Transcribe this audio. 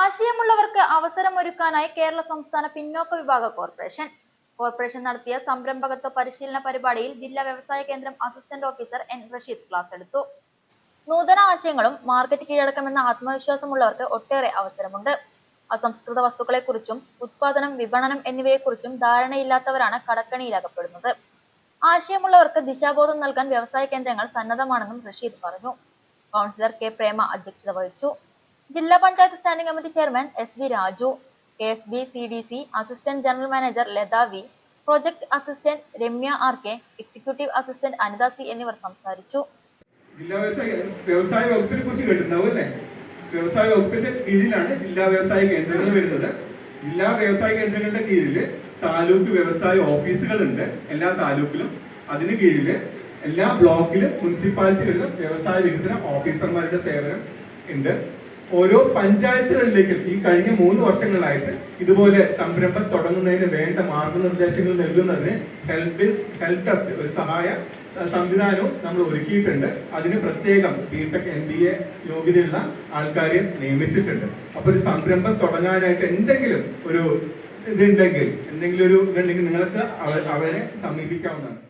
ആശയമുള്ളവർക്ക് അവസരം ഒരുക്കാനായി കേരള സംസ്ഥാന പിന്നോക്ക വിഭാഗ കോർപ്പറേഷൻ. കോർപ്പറേഷൻ നടത്തിയ സംരംഭകത്വ പരിശീലന പരിപാടിയിൽ ജില്ലാ വ്യവസായ കേന്ദ്രം assistant officer N Rasheed class എടുത്തു. നൂതന ആശയങ്ങളും മാർക്കറ്റ് കീഴടക്കമെന്ന ആത്മവിശ്വാസമുള്ളവർക്ക് ഒട്ടേറെ അവസരമുണ്ട്. അസംസ്കൃത വസ്തുക്കളെക്കുറിച്ചും ഉത്പാദനം വിപണനം എന്നിവയെക്കുറിച്ചും ധാരണയില്ലാത്തവരാണ് കടക്കണിയിലകപ്പെടുന്നത്. ആശയമുള്ളവർക്ക് ദിശാബോധം നൽകാൻ വ്യവസായ കേന്ദ്രങ്ങൾ സന്നദ്ധമാണെന്നും റഷീദ് പറഞ്ഞു. കൗൺസിലർ കെ പ്രേമ അധ്യക്ഷത വഹിച്ചു. ജില്ലാ panchayat standing committee chairman S V Raju K S B C D C assistant general manager Latha V project assistant Ramya R K executive assistant Anitha C എന്നിവർ സംസാരിച്ചു. ജില്ലാ വ്യവസായ വ്യവസായ വകുപ്പിനെ കുറിച്ച് കേട്ടിട്ടുണ്ടാവും അല്ലേ? വ്യവസായ വകുപ്പിന്റെ കീഴിലാണ് ജില്ലാ വ്യവസായ കേന്ദ്രങ്ങൾ വരുന്നത്. ജില്ലാ വ്യവസായ കേന്ദ്രങ്ങളുടെ കീഴിൽ താലൂക്ക് വ്യവസായ ഓഫീസുകളുണ്ട് എല്ലാ താലൂക്കിലും. അതിന് കീഴിൽ എല്ലാ ബ്ലോക്കിലും മുനിസിപ്പാലിറ്റികളിലും വ്യവസായ വികസന ഓഫീസർമാരുടെ സേവനം ഉണ്ട്. ഓരോ പഞ്ചായത്തുകളിലേക്കും ഈ കഴിഞ്ഞ മൂന്ന് വർഷങ്ങളായിട്ട് ഇതുപോലെ സംരംഭം തുടങ്ങുന്നതിന് വേണ്ട മാർഗനിർദ്ദേശങ്ങൾ നൽകുന്നതിന് ഹെൽപ്പ് ഹെൽപ് ഡെസ്ക് ഒരു സഹായ സംവിധാനവും നമ്മൾ ഒരുക്കിയിട്ടുണ്ട്. അതിന് പ്രത്യേകം ബിടെക് എം ബി എ യോഗ്യതയുള്ള ആൾക്കാരെ നിയമിച്ചിട്ടുണ്ട്. അപ്പൊ ഒരു സംരംഭം തുടങ്ങാനായിട്ട് എന്തെങ്കിലും ഒരു ഇതുണ്ടെങ്കിൽ എന്തെങ്കിലും ഒരു ഇതുണ്ടെങ്കിൽ നിങ്ങൾക്ക് അവരെ സമീപിക്കാവുന്നതാണ്.